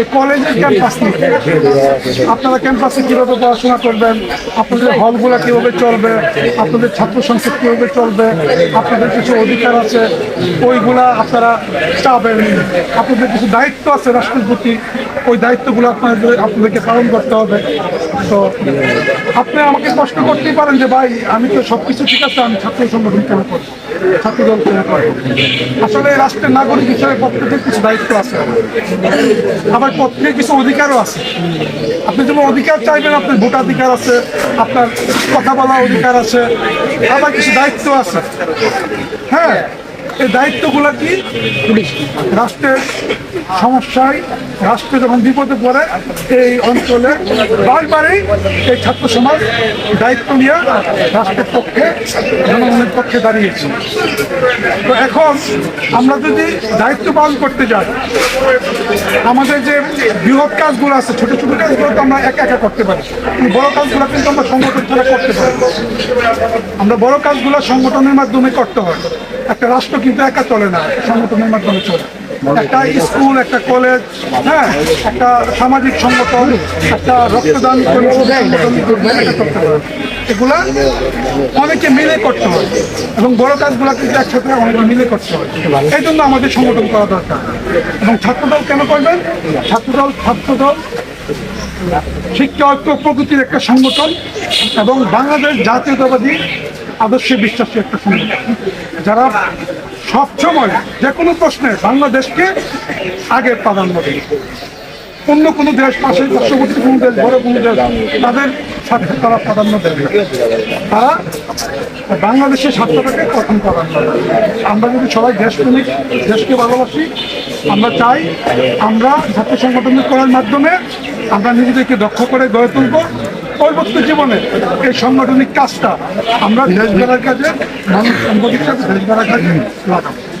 এই কলেজের ক্যাম্পাস নিয়ে। আপনারা ক্যাম্পাসে কীভাবে পড়াশোনা করবেন? আপনাদের হলগুলো কীভাবে চলবে? আপনাদের ছাত্র সংসদ কীভাবে চলবে? আপনাদের কিছু অধিকার আছে? ওইগুলা আপনারা চাবেন। আপনাদের কিছু দায়িত্ব আছে রাষ্ট্রের প্রতি ওই দায়িত্বগুলো আপনাদের আপনাদেরকে পালন করতে হবে। তো আপনি আমাকে প্রশ্ন করতেই পারেন যে, ভাই, আমি তো সব কিছু ঠিক আছে, আমি ছাত্র সংগঠন কেন করব? ছাত্রদল কেন করব? আসলে রাষ্ট্রের নাগরিক হিসেবে প্রত্যেকের কিছু দায়িত্ব আছে। আবার প্রত্যেকের কিছু অধিকারও আছে। আপনি যেমন অধিকার চাইবেন, আপনার ভোটাধিকার আছে, আপনার কথা বলার অধিকার আছে, আবার কিছু দায়িত্ব আছে। হ্যাঁ এই দায়িত্বগুলো কি? রাষ্ট্রের সমস্যায় রাষ্ট্র যখন বিপদে পড়ে এই অঞ্চলে বারবারই এই ছাত্র সমাজ দায়িত্ব নিয়ে রাষ্ট্রের পক্ষে জনগণের পক্ষে দাঁড়িয়েছে। তো এখন আমরা যদি দায়িত্ব পালন করতে যাই আমাদের যে বৃহৎ কাজগুলো আছে ছোট ছোট কাজগুলো তো আমরা একা একা করতে পারি। বড় কাজগুলো কিন্তু আমরা সংগঠন ছাড়া করতে পারি আমরা বড় কাজগুলো সংগঠনের মাধ্যমে করতে হয়। একটা রাষ্ট্র কিন্তু একা চলে না, সংগঠনের মাধ্যমে চলে। একটা স্কুল, একটা কলেজ হ্যাঁ একটা সামাজিক সংগঠন, একটা রক্তদান এগুলা অনেকে মিলে করতে হয় এবং বড় কাজগুলো কিন্তু একসাথে অনেকে মিলে করতে হয়। এই জন্য আমাদের সংগঠন করা দরকার। এবং ছাত্রদল কেন করবেন? ছাত্রদল ছাত্রদল শিক্ষা, ঐক্য প্রকৃতির একটা সংগঠন এবং বাংলাদেশ জাতীয়তাবাদী আদর্শে বিশ্বাসী একটা সংগঠন। যারা সবসময় যে কোনো প্রশ্নে বাংলাদেশকে আগে প্রাধান্য দেয়। অন্য কোনো দেশ পাশে পার্শ্ববর্তী কোনো দেশ, বড় কোনো দেশ, তাদের সাথে তারা প্রাধান্য দেবে তারা বাংলাদেশের স্বার্থটাকে প্রথম প্রাধান্য আমরা যদি সবাই দেশপ্রেমিক, দেশকে ভালোবাসি, আমরা চাই আমরা ছাত্র সংগঠন করার মাধ্যমে আমরা নিজেদেরকে দক্ষ করে গড়ে তুলব। পরবর্তী জীবনে এই সাংগঠনিক কাজটা আমরা দেশ গড়ার কাজে, মানুষ সম্পদ কাজে দেশ গড়ার কাজে লাগাবো।